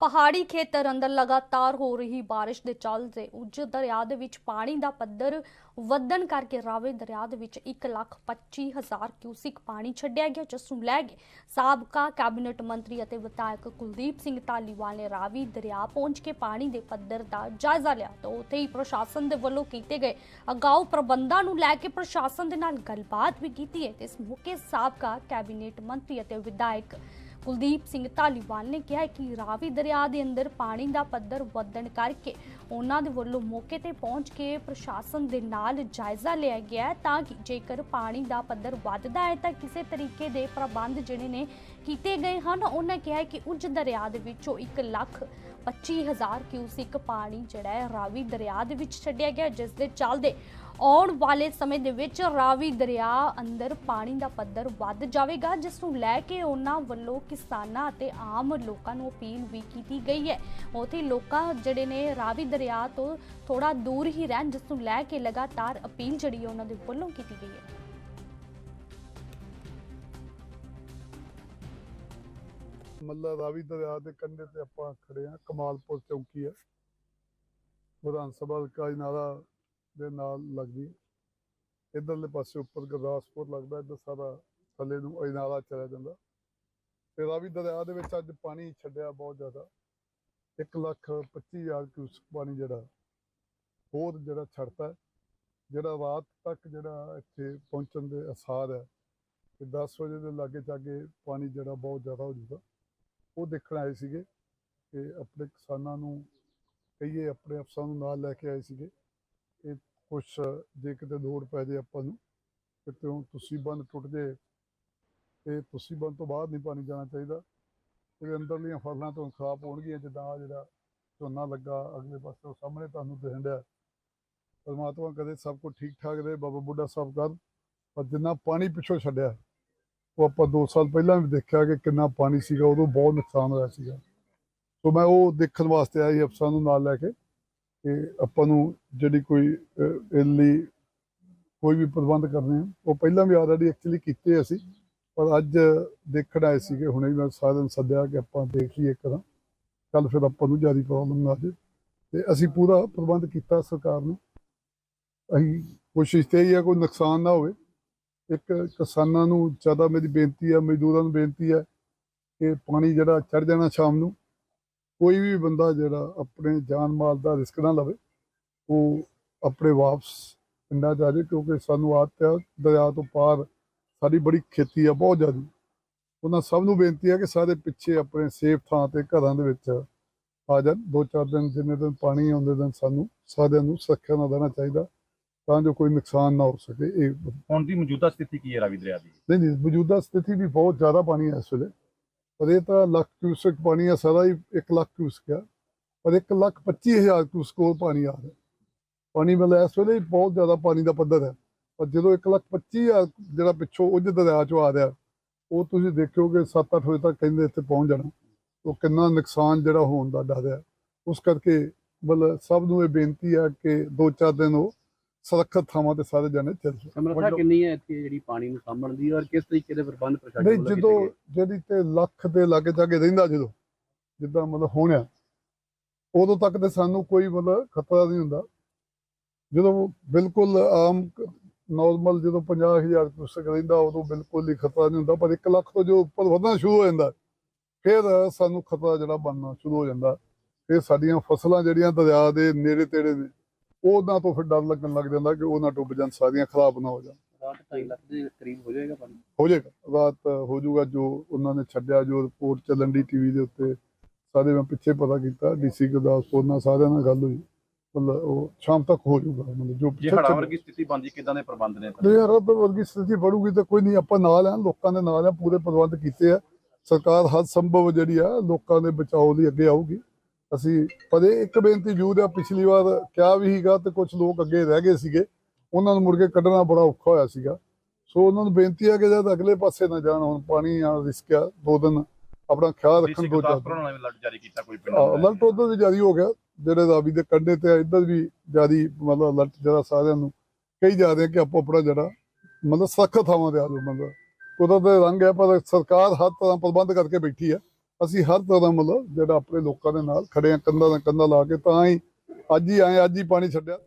ਪਹਾੜੀ ਖੇਤਰ ਅੰਦਰ ਲਗਾਤਾਰ ਹੋ ਰਹੀ ਬਾਰਿਸ਼ ਦੇ ਚੱਲਦੇ ਉੱਜ ਦਰਿਆ ਦੇ ਵਿੱਚ ਪਾਣੀ ਦਾ ਪੱਧਰ ਵਧਣ ਕਰਕੇ ਰਾਵੇ ਦਰਿਆ ਦੇ ਵਿੱਚ 1,25,000 ਕਿਊਸਿਕ ਪਾਣੀ ਛੱਡਿਆ ਗਿਆ ਜਿਸ ਨੂੰ ਲੈ ਕੇ ਸਾਬਕਾ ਕੈਬਨਿਟ ਮੰਤਰੀ ਅਤੇ ਵਿਧਾਇਕ ਕੁਲਦੀਪ ਸਿੰਘ ਧਾਲੀਵਾਲ ਨੇ ਰਾਵੀ ਦਰਿਆ ਪਹੁੰਚ ਕੇ ਪਾਣੀ ਦੇ ਪੱਧਰ ਦਾ ਜਾਇਜ਼ਾ ਲਿਆ ਤਾਂ ਉੱਥੇ ਹੀ ਪ੍ਰਸ਼ਾਸਨ ਦੇ ਵੱਲੋਂ ਕੀਤੇ ਗਏ ਅਗਾਊ ਪ੍ਰਬੰਧਾਂ ਨੂੰ ਲੈ ਕੇ ਪ੍ਰਸ਼ਾਸਨ ਦੇ ਨਾਲ ਗੱਲਬਾਤ ਵੀ ਕੀਤੀ ਹੈ। ਇਸ ਮੌਕੇ ਸਾਬਕਾ ਕੈਬਨਿਟ ਮੰਤਰੀ ਅਤੇ ਵਿਧਾਇਕ ਕੁਲਦੀਪ ਸਿੰਘ ਧਾਲੀਵਾਲ ਨੇ ਕਿਹਾ ਕਿ ਰਾਵੀ ਦਰਿਆ ਦੇ ਅੰਦਰ ਪਾਣੀ ਦਾ ਪੱਧਰ ਵਧਣ ਕਰਕੇ ਉਹਨਾਂ ਦੇ ਵੱਲੋਂ ਮੌਕੇ ਤੇ ਪਹੁੰਚ ਕੇ ਪ੍ਰਸ਼ਾਸਨ ਦੇ ਨਾਲ ਜਾਇਜ਼ਾ ਲਿਆ ਗਿਆ ਤਾਂ ਕਿ ਜੇਕਰ ਪਾਣੀ ਦਾ ਪੱਧਰ ਵੱਧਦਾ ਹੈ ਤਾਂ ਕਿਸੇ ਤਰੀਕੇ ਦੇ ਪ੍ਰਬੰਧ ਜਿਹੜੇ ਨੇ ਕੀਤੇ ਗਏ ਹਨ। ਉਹਨਾਂ ਕਿਹਾ ਕਿ ਉੱਜ ਦਰਿਆ ਦੇ ਵਿੱਚੋਂ 1 ਲੱਖ 25000 ਕਿਊਸਿਕ ਪਾਣੀ ਜਿਹੜਾ ਹੈ ਰਾਵੀ ਦਰਿਆ ਦੇ ਵਿੱਚ ਛੱਡਿਆ ਗਿਆ, ਜਿਸ ਦੇ ਚੱਲਦੇ ਆਉਣ ਵਾਲੇ ਸਮੇਂ ਦੇ ਵਿੱਚ ਰਾਵੀ ਦਰਿਆ ਅੰਦਰ ਪਾਣੀ ਦਾ ਪੱਧਰ ਵੱਧ ਜਾਵੇਗਾ, ਜਿਸ ਨੂੰ ਲੈ ਕੇ ਉਹਨਾਂ ਵੱਲੋਂ ਕਿਸਾਨਾਂ ਅਤੇ ਆਮ ਲੋਕਾਂ ਨੂੰ ਅਪੀਲ ਵੀ ਕੀਤੀ ਗਈ ਹੈ। ਉਥੇ ਲੋਕਾਂ ਜਿਹੜੇ ਨੇ ਰਾਵੀ ਦਰਿਆ ਤੋਂ ਥੋੜਾ ਦੂਰ ਹੀ ਰਹਿਣ, ਜਿਸ ਨੂੰ ਲੈ ਕੇ ਲਗਾਤਾਰ ਅਪੀਲ ਜਿਹੜੀ ਹੈ ਉਹਨਾਂ ਦੇ ਵੱਲੋਂ ਕੀਤੀ ਗਈ ਹੈ। ਮੱਲਾ ਰਾਵੀ ਦਰਿਆ ਦੇ ਕੰਢੇ ਤੇ ਆਪਾਂ ਖੜੇ ਆ ਕਮਾਲਪੁਰ ਚੌਂਕੀ ਹੈ। ਵਿਧਾਨ ਸਭਾ ਹਲਕਾ ਨਾਲਾ ਦੇ ਨਾਲ ਲੱਗਦੀ ਇਧਰਲੇ ਪਾਸੇ ਉੱਪਰ ਗੁਰਦਾਸਪੁਰ ਲੱਗਦਾ ਇੱਧਰ ਸਾਰਾ ਥੱਲੇ ਨੂੰ ਅਜਨਾਲਾ ਚਲਾ ਜਾਂਦਾ। ਤੇ ਰਾਵੀ ਦਰਿਆ ਦੇ ਵਿੱਚ ਅੱਜ ਪਾਣੀ ਛੱਡਿਆ ਬਹੁਤ ਜ਼ਿਆਦਾ। 1 ਲੱਖ 25 ਹਜ਼ਾਰ ਕਿਊਸਕ ਪਾਣੀ ਜਿਹੜਾ, ਹੋਰ ਜਿਹੜਾ ਛੱਡਤਾ ਜਿਹੜਾ ਰਾਤ ਤੱਕ ਜਿਹੜਾ ਇੱਥੇ ਪਹੁੰਚਣ ਦੇ ਅਸਾਰ ਹੈ। ਕਿ 10 ਵਜੇ ਦੇ ਲਾਗੇ ਚਾਗੇ ਪਾਣੀ ਜਿਹੜਾ ਬਹੁਤ ਜ਼ਿਆਦਾ ਹੋ ਜਾਊਗਾ ਉਹ ਦੇਖਣ ਆਏ ਸੀਗੇ ਕਿ ਆਪਣੇ ਕਿਸਾਨਾਂ ਨੂੰ ਕਹੀਏ ਆਪਣੇ ਅਫਸਰਾਂ ਨੂੰ ਨਾਲ ਲੈ ਕੇ ਆਏ ਸੀਗੇ। ਇਹ ਕੁਛ ਜੇ ਕਿਤੇ ਲੋੜ ਪੈ ਜੇ ਆਪਾਂ ਨੂੰ, ਕਿਤੇ ਤੁਸੀਂ ਬੰਦ ਟੁੱਟ ਜੇ, ਤੇ ਤੁਸੀਂ ਬੰਦ ਤੋਂ ਬਾਅਦ ਨਹੀਂ ਪਾਣੀ ਜਾਣਾ ਚਾਹੀਦਾ। ਇਹਦੇ ਅੰਦਰਲੀਆਂ ਫਸਲਾਂ ਤੋਂ ਖਰਾਬ ਹੋਣਗੀਆਂ, ਜਿੱਦਾਂ ਜਿਹੜਾ ਝੋਨਾ ਲੱਗਾ ਅਗਲੇ ਪਾਸੇ ਸਾਹਮਣੇ ਤੁਹਾਨੂੰ ਦਿਖਣ ਡਿਆ। ਪਰਮਾਤਮਾ ਕਦੇ ਸਭ ਕੁਝ ਠੀਕ ਠਾਕ ਰਹੇ, ਬਾਬਾ ਬੁੱਢਾ ਸਾਹਿਬ ਕਰ, ਪਰ ਜਿੰਨਾ ਪਾਣੀ ਪਿੱਛੋਂ ਛੱਡਿਆ ਉਹ ਆਪਾਂ 2 ਸਾਲ ਪਹਿਲਾਂ ਵੀ ਦੇਖਿਆ ਕਿ ਕਿੰਨਾ ਪਾਣੀ ਸੀਗਾ ਉਦੋਂ ਬਹੁਤ ਨੁਕਸਾਨ ਹੋਇਆ ਸੀਗਾ। ਸੋ ਮੈਂ ਉਹ ਦੇਖਣ ਵਾਸਤੇ ਆਇਆ ਅਫਸਰਾਂ ਨੂੰ ਨਾਲ ਲੈ ਕੇ ਕਿ ਆਪਾਂ ਨੂੰ ਜਿਹੜੀ ਕੋਈ ਅਹ, ਲਈ ਕੋਈ ਵੀ ਪ੍ਰਬੰਧ ਕਰਨੇ ਆ। ਉਹ ਪਹਿਲਾਂ ਵੀ ਆਲਰੇਡੀ ਐਕਚੁਅਲੀ ਕੀਤੇ ਅਸੀਂ ਪਰ ਅੱਜ ਦੇਖਣ ਆਏ ਸੀਗੇ ਹੁਣੇ ਮੈਂ ਸਾਰਿਆਂ ਨੂੰ ਸੱਦਿਆ ਕਿ ਆਪਾਂ ਦੇਖ ਲਈਏ ਕਰਾਂ ਕੱਲ ਫਿਰ ਆਪਾਂ ਨੂੰ ਜ਼ਿਆਦਾ ਪ੍ਰੋਬਲਮ ਨਾ ਆ ਤੇ ਅਸੀਂ ਪੂਰਾ ਪ੍ਰਬੰਧ ਕੀਤਾ ਸਰਕਾਰ ਨੇ। ਅਸੀਂ ਕੋਸ਼ਿਸ਼ ਤੇ ਹੀ ਆ ਕੋਈ ਨੁਕਸਾਨ ਨਾ ਹੋਵੇ। ਇੱਕ ਕਿਸਾਨਾਂ ਨੂੰ ਜ਼ਿਆਦਾ ਮੇਰੀ ਬੇਨਤੀ ਹੈ ਮਜ਼ਦੂਰਾਂ ਨੂੰ ਬੇਨਤੀ ਹੈ ਕਿ ਪਾਣੀ ਜਿਹੜਾ ਚੜ ਜਾਣਾ ਸ਼ਾਮ ਨੂੰ, ਕੋਈ ਵੀ ਬੰਦਾ ਜਿਹੜਾ ਆਪਣੇ ਜਾਨ ਮਾਲ ਦਾ ਰਿਸਕ ਨਾ ਲਵੇ, ਉਹ ਆਪਣੇ ਵਾਪਸ ਪਿੰਡਾਂ 'ਚ ਆ ਜਾਏ ਕਿਉਂਕਿ ਸਾਨੂੰ ਆਦਤ ਹੈ ਦਰਿਆ ਤੋਂ ਪਾਰ ਸਾਡੀ ਬੜੀ ਖੇਤੀ ਆ, ਬਹੁਤ ਜ਼ਿਆਦਾ। ਉਹਨਾਂ ਸਭ ਨੂੰ ਬੇਨਤੀ ਹੈ ਕਿ ਸਾਰੇ ਪਿੱਛੇ ਆਪਣੇ ਸੇਫ ਥਾਂ ਤੇ ਘਰਾਂ ਦੇ ਵਿੱਚ ਆ ਜਾਣ। ਦੋ ਚਾਰ ਦਿਨ, ਜਿੰਨੇ ਦਿਨ ਪਾਣੀ ਆਉਂਦੇ ਦਿਨ ਸਾਨੂੰ, ਸਾਰਿਆਂ ਨੂੰ ਸੁਰੱਖਿਆ ਨਾਲ ਰਹਿਣਾ ਚਾਹੀਦਾ। ਤਾਂ ਜੋ ਕੋਈ ਨੁਕਸਾਨ ਨਾ ਹੋ ਸਕੇ ਇਹ ਹੁਣ ਦੀ ਮੌਜੂਦਾ ਸਥਿਤੀ ਕੀ ਹੈ ਰਾਵੀ ਦਰਿਆ ਦੀ? ਨਹੀਂ ਨਹੀਂ ਮੌਜੂਦਾ ਸਥਿਤੀ ਵੀ ਬਹੁਤ ਜ਼ਿਆਦਾ ਪਾਣੀ ਹੈ ਇਸ ਵੇਲੇ। ਪਰ ਇਹ ਤਾਂ ਲੱਖ ਕਿਊਸਕ ਪਾਣੀ ਆ ਸਾਰਾ ਹੀ 1 ਲੱਖ ਕਿਊਸਕ ਆ ਪਰ 1 ਲੱਖ 25 ਹਜ਼ਾਰ ਕਿਊਸਕ ਹੋਰ ਪਾਣੀ ਆ ਰਿਹਾ ਪਾਣੀ ਮਤਲਬ ਇਸ ਵੇਲੇ ਹੀ ਬਹੁਤ ਜ਼ਿਆਦਾ ਪਾਣੀ ਦਾ ਪੱਧਰ ਹੈ। ਪਰ ਜਦੋਂ 1 ਲੱਖ 25 ਹਜ਼ਾਰ ਜਿਹੜਾ ਪਿੱਛੋਂ ਉੱਜ ਦਰਿਆ ਚੋਂ ਆ ਰਿਹਾ ਉਹ ਤੁਸੀਂ ਦੇਖੋਗੇ 7-8 ਵਜੇ ਤੱਕ ਕਹਿੰਦੇ ਇੱਥੇ ਪਹੁੰਚ ਜਾਣਾ। ਉਹ ਕਿੰਨਾ ਨੁਕਸਾਨ ਜਿਹੜਾ ਹੋਣ ਦਾ ਡਰ ਹੈ। ਉਸ ਕਰਕੇ ਮਤਲਬ ਸਭ ਨੂੰ ਇਹ ਬੇਨਤੀ ਹੈ ਕਿ ਦੋ ਚਾਰ ਦਿਨ ਉਹ ਸੁਰੱਖਿਅਤ ਥਾਵਾਂ ਤੇ ਸਾਰੇ ਜਾਣੇ ਚੱਲ ਜਾਣ। ਸਮਰੱਥਾ ਕਿੰਨੀ ਹੈ ਇੱਥੇ ਜਿਹੜੀ ਪਾਣੀ ਨੂੰ ਸਾਂਭਣ ਦੀ ਔਰ ਕਿਸ ਤਰੀਕੇ ਦੇ ਪ੍ਰਬੰਧ ਪ੍ਰਸ਼ਾਸਨ ਨਹੀਂ ਜਦੋਂ? ਜਿਹੜੀ ਤੇ ਲੱਖ ਦੇ ਲਾਗੇ ਜਾਗੇ ਰਹਿੰਦਾ ਜਦੋਂ ਜਿੱਦਾਂ ਮਤਲਬ ਹੋਣਿਆ ਉਦੋਂ ਤੱਕ ਤੇ ਸਾਨੂੰ ਕੋਈ ਮਤਲਬ ਖਤਰਾ ਨਹੀਂ ਹੁੰਦਾ ਜਦੋਂ ਬਿਲਕੁਲ ਆਮ ਨਾਰਮਲ ਜਦੋਂ 50000 ਕੁਸਕ ਰਹਿੰਦਾ ਉਦੋਂ ਬਿਲਕੁਲ ਹੀ ਖਤਰਾ ਨਹੀਂ ਹੁੰਦਾ ਪਰ 1 ਲੱਖ ਤੋਂ ਜੋ ਉੱਪਰ ਵਧਣਾ ਸ਼ੁਰੂ ਹੋ ਜਾਂਦਾ ਫਿਰ ਸਾਨੂੰ ਖਤਰਾ ਜਿਹੜਾ ਬਣਨਾ ਸ਼ੁਰੂ ਹੋ ਜਾਂਦਾ ਫਿਰ ਸਾਡੀਆਂ ਫਸਲਾਂ ਜਿਹੜੀਆਂ ਦਰਿਆ ਦੇ ਨੇੜੇ ਤੇੜੇ ਨੇ ਉਹਨਾਂ ਤੋਂ ਫਿਰ ਡਰ ਲੱਗਣ ਲੱਗ ਜਾਂਦਾ ਕਿ ਉਹਨਾਂ ਡੁੱਬ ਜਾਣ ਸਾਰੀਆਂ ਖਰਾਬ ਨਾ ਹੋ ਜਾਣ। ਰਾਤ 2.5 ਲੱਖ ਦੇ ਕਰੀਬ ਹੋ ਜਾਏਗਾ ਪਾਣੀ? ਹੋ ਜਾਏਗਾ। ਰਾਤ ਹੋ ਜਾਊਗਾ ਜੋ ਉਹਨਾਂ ਨੇ ਛੱਡਿਆ ਜੋ ਰਿਪੋਰਟ ਚੱਲਣ ਦੀ ਟੀਵੀ ਦੇ ਉੱਤੇ। ਸਾਰੇ ਮੈਂ ਪਿੱਛੇ ਪਤਾ ਕੀਤਾ ਡੀਸੀ ਗੁਰਦਾਸਪੁਰ ਨਾਲ ਸਾਰਿਆਂ ਨਾਲ ਗੱਲ ਹੋਈ। ਮਤਲਬ ਉਹ ਸ਼ਾਮ ਤੱਕ ਹੋ ਜਾਊਗਾ ਮਤਲਬ ਜੋ ਜੇ ਚੱਲ- ਵਰਗੀ ਸਥਿਤੀ ਬਣਦੀ ਕਿਦਾਂ ਦੇ ਪ੍ਰਬੰਧ ਨੇ ਜੇ ਰੱਬ ਵਰਗੀ ਸਥਿਤੀ ਬਣੂਗੀ ਤਾਂ ਕੋਈ ਨਹੀਂ ਆਪਾਂ ਨਾਲ ਆ ਲੋਕਾਂ ਦੇ ਨਾਲ ਆ ਪੂਰੇ ਪ੍ਰਬੰਧ ਕੀਤੇ ਆ। ਸਰਕਾਰ ਹਰ ਸੰਭਵ ਜਿਹੜੀ ਆ ਲੋਕਾਂ ਦੇ ਬਚਾਓ ਲਈ ਅੱਗੇ ਆਊਗੀ। ਅਸੀਂ ਪਰ ਇਹ ਇੱਕ ਬੇਨਤੀ ਜ਼ਰੂਰ ਆ ਪਿਛਲੀ ਵਾਰ ਕਿਹਾ ਵੀ ਸੀਗਾ ਤੇ ਕੁਝ ਲੋਕ ਅੱਗੇ ਰਹਿ ਗਏ ਸੀਗੇ। ਉਹਨਾਂ ਨੂੰ ਕੇ ਕੱਢਣਾ ਬੜਾ ਔਖਾ ਹੋਇਆ ਸੀਗਾ। ਸੋ ਉਹਨਾਂ ਨੂੰ ਬੇਨਤੀ ਹੈ ਕਿ ਜਦ ਅਗਲੇ ਪਾਸੇ ਨਾ ਜਾਣ ਹੁਣ ਪਾਣੀ ਆ ਰਿਸਕ ਆ ਦੋ ਦਿਨ ਆਪਣਾ ਖਿਆਲ ਰੱਖਣ ਦੋ ਵੀ ਅਲਰਟ ਜਾਰੀ ਕੀਤਾ ਕੋਈ ਪਿੰਡਾਂ ਅਲਰਟ। ਉਧਰ ਵੀ ਜਾਰੀ ਹੋ ਗਿਆ। ਜਿਹੜੇ ਰਾਵੀ ਦੇ ਕੰਢੇ ਤੇ ਆ ਇੱਧਰ ਵੀ ਜਾਰੀ ਮਤਲਬ ਅਲਰਟ ਜਿਹੜਾ ਸਾਰਿਆਂ ਨੂੰ ਕਹੀ ਜਾ ਰਹੇ ਕਿ ਆਪੋ ਆਪਣਾ ਜਿਹੜਾ ਮਤਲਬ ਸਖਤ ਥਾਵਾਂ ਤੇ ਆ ਜਾਓ ਮਤਲਬ ਉਹਦਾ ਤੇ ਰੰਗ ਹੈ ਪਰ ਸਰਕਾਰ ਤਰ੍ਹਾਂ ਪ੍ਰਬੰਧ ਕਰਕੇ ਬੈਠੀ ਹੈ। ਅਸੀਂ ਹਰ ਤਰ੍ਹਾਂ ਮਤਲਬ ਜਿਹੜਾ ਆਪਣੇ ਲੋਕਾਂ ਦੇ ਨਾਲ ਖੜੇ ਆ, ਕੰਧਾਂ ਨਾਲ ਕੰਧਾਂ ਲਾ ਕੇ ਤਾਂ ਹੀ ਅੱਜ ਹੀ ਆਏ, ਅੱਜ ਹੀ ਪਾਣੀ ਛੱਡਿਆ।